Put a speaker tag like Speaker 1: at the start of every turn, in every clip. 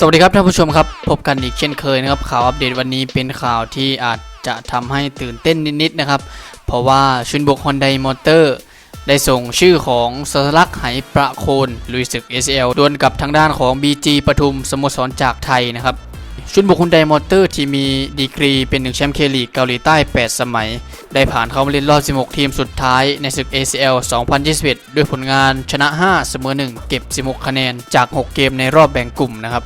Speaker 1: สวัสดีครับท่านผู้ชมครับ พบกันอีกเช่นเคยนะครับ ข่าวอัปเดตวันนี้เป็นข่าวที่อาจจะทำให้ตื่นเต้นนิดๆนะครับ เพราะว่าชุนบุกฮอนไดมอเตอร์ได้ส่งชื่อของสลักไหประโคนลุยศึก SL ดวลกับทางด้านของ BG ปทุมสโมสรจากไทยนะครับ ชุนบุกฮอนไดมอเตอร์ที่มีดีกรีเป็นหนึ่งแชมป์เคลีกเกาหลีใต้ 8 สมัย ได้ผ่านเข้ามาเล่นรอบ 16 ทีมสุดท้ายในศึก ACL 2021 ด้วยผลงานชนะ 5 เสมอ 1 เก็บ 16 คะแนนจาก 6 เกมในรอบแบ่งกลุ่มนะครับ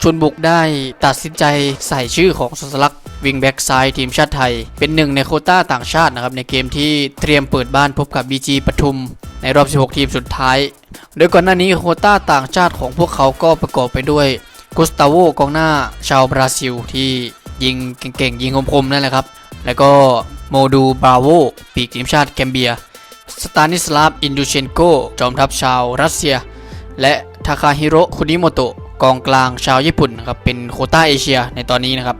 Speaker 1: ชนบุกได้ตัดสินใจใส่ชื่อของสสลักวิงแบ็กซ้ายทีมชาติไทย เป็นหนึ่งในโคต้าต่างชาตินะครับในเกมที่เตรียมเปิดบ้านพบกับ BG ปทุม ในรอบ 16 ทีมสุดท้าย โดยก่อนหน้านี้โคต้าต่างชาติของพวกเขาก็ประกอบไปด้วยกุสตาโวกองหน้าชาวบราซิล ที่ยิงเก่งๆ ยิงคมๆนั่นแหละครับ แล้วก็โมดูบราโวปีกทีมชาติแกมเบีย สตานิสลาฟอินดูเชนโกจอมทัพชาวรัสเซีย และทาคาฮิโรคุนิโมโตะ กองกลางชาวญี่ปุ่นนะครับเป็นโคต้าเอเชียในตอนนี้นะครับ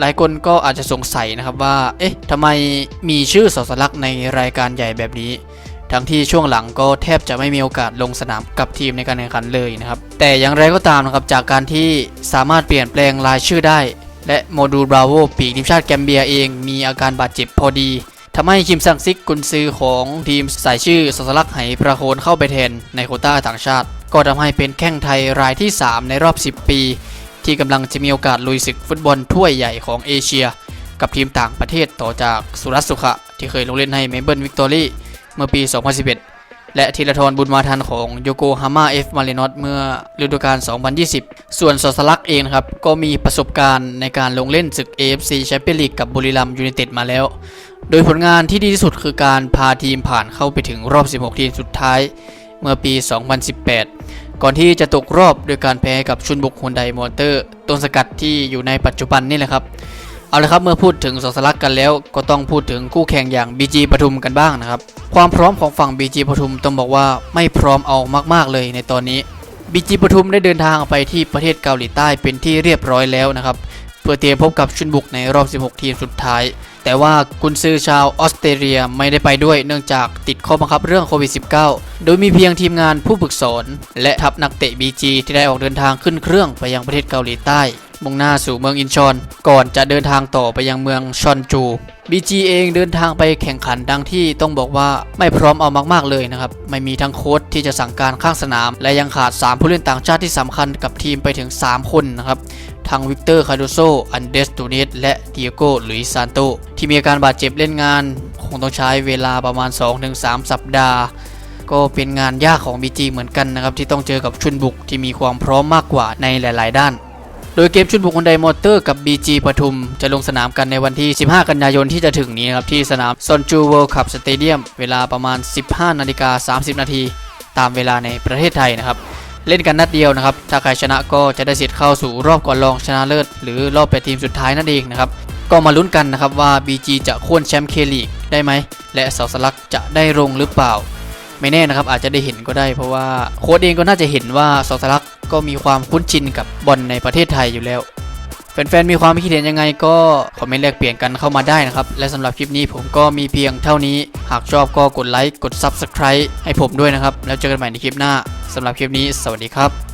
Speaker 1: หลายคนก็อาจจะสงสัยนะครับว่า เอ๊ะทำไมมีชื่อสสลักในรายการใหญ่แบบนี้ ทั้งที่ช่วงหลังก็แทบจะไม่มีโอกาสลงสนามกับทีมในการแข่งขันเลยนะครับ แต่อย่างไรก็ตามนะครับ จากการที่สามารถเปลี่ยนแปลงรายชื่อได้ และโมดูลบราโวปีกทีมชาติแกมเบียเองมีอาการบาดเจ็บพอดีทำให้คิมซังซิกกุนซือของทีมใสายชื่อสสลักไหประโคนเข้าไปแทนในโคต้าต่างชาติ ก็ทำให้เป็นแข้งไทยรายที่ 3 ในรอบ 10 ปี ที่กำลังจะมีโอกาสลุยศึกฟุตบอลถ้วยใหญ่ของเอเชีย กับทีมต่างประเทศต่อจากสุรัสสุขะ ที่เคยลงเล่นให้เมเบิลวิกตอรี่เมื่อปี 2011 และธีรทรบุญมาทันของโยโกฮาม่าเอฟมารินอสเมื่อฤดูกาล 2020 ส่วนสสลักเองครับ ก็มีประสบการณ์ในการลงเล่นศึก AFC แชมเปี้ยนลีกกับบุรีรัมย์ยูไนเต็ดมาแล้ว โดยผลงานที่ดีที่สุดคือการพาทีมผ่านเข้าไปถึงรอบ 16 ทีมสุดท้าย เมื่อปี 2018 ก่อนที่จะตกรอบโดยการแพ้กับชุนบุกฮุนไดมอเตอร์ต้นสกัดที่อยู่ในปัจจุบันนี่แหละครับ เอาละครับเมื่อพูดถึงสองสลักกันแล้ว ก็ต้องพูดถึงคู่แข่งอย่าง BG ปทุมกันบ้างนะครับ ความพร้อมของฝั่ง BG ปทุมต้องบอกว่าไม่พร้อมเอามาก ๆ เลยในตอนนี้ BG ปทุมได้เดินทางไปที่ประเทศเกาหลีใต้เป็นที่เรียบร้อยแล้วนะครับเพื่อเตรียมพบกับชุนบุกในรอบ 16 ทีมสุดท้าย แต่ว่ากุนซือชาวออสเตรเลียไม่ได้ไปด้วยเนื่องจากติดข้อบังคับเรื่องโควิด -19 โดยมีเพียงทีมงานผู้ฝึกสอน และทัพนักเตะบีจีที่ได้ออกเดินทางขึ้นเครื่องไปยังประเทศเกาหลีใต้ มุ่งหน้าสู่เมืองอินชอน ก่อนจะเดินทางต่อไปยังเมืองชอนจู BG เองเดินทางไปแข่งขันดังที่ต้องบอกว่าไม่พร้อมเอามาก ๆ เลยนะครับ ไม่มีทั้งโค้ชที่จะสั่งการข้างสนาม และยังขาด 3 ผู้เล่นต่างชาติที่สำคัญกับทีมไปถึง 3 คนนะครับทั้งวิกเตอร์คาโดโซ อันเดสตูเนสและเดียโกลุยซานโต ที่มีอาการบาดเจ็บเล่นงาน คงต้องใช้เวลาประมาณ 2-3 สัปดาห์ ก็เป็นงานยากของ BG เหมือนกันนะครับที่ต้องเจอกับชุนบุกที่มีความพร้อมมากกว่าในหลาย ๆ ด้าน โดยเกมชุนบุกคนไดมอเตอร์กับ BG ปทุม จะลงสนามกันในวันที่ 15 กันยายนที่จะถึงนี้นะครับที่สนามซอนจูเวิลด์คัพสเตเดียมเวลาประมาณ 15นาฬิกา30 นาทีตามเวลาในประเทศไทยนะครับเล่นกันนัดเดียวนะครับ ถ้าใครชนะก็จะได้สิทธิ์เข้าสู่รอบก่อนรองชนะเลิศ หรือรอบแปดทีมสุดท้ายนั่นเองนะครับ ก็มาลุ้นกันนะครับว่า BG จะค่นแชมป์เคลีกได้ไหม และเสาสลักจะได้ลงหรือเปล่า ไม่แน่นะครับอาจจะได้เห็นก็ได้เพราะว่าโค้ดเองก็น่าจะเห็นว่าสอสลักก็มีความคุ้นชินกับบอลในประเทศไทยอยู่แล้วแฟนๆมีความคิดเห็นยังไงก็คอมเมนต์แลกเปลี่ยนกันเข้ามาได้นะครับ และสำหรับคลิปนี้ผมก็มีเพียงเท่านี้ หากชอบก็กดไลค์กด Subscribe ให้ผมด้วยนะครับ แล้วเจอกันใหม่ในคลิปหน้าสำหรับคลิปนี้ สวัสดีครับ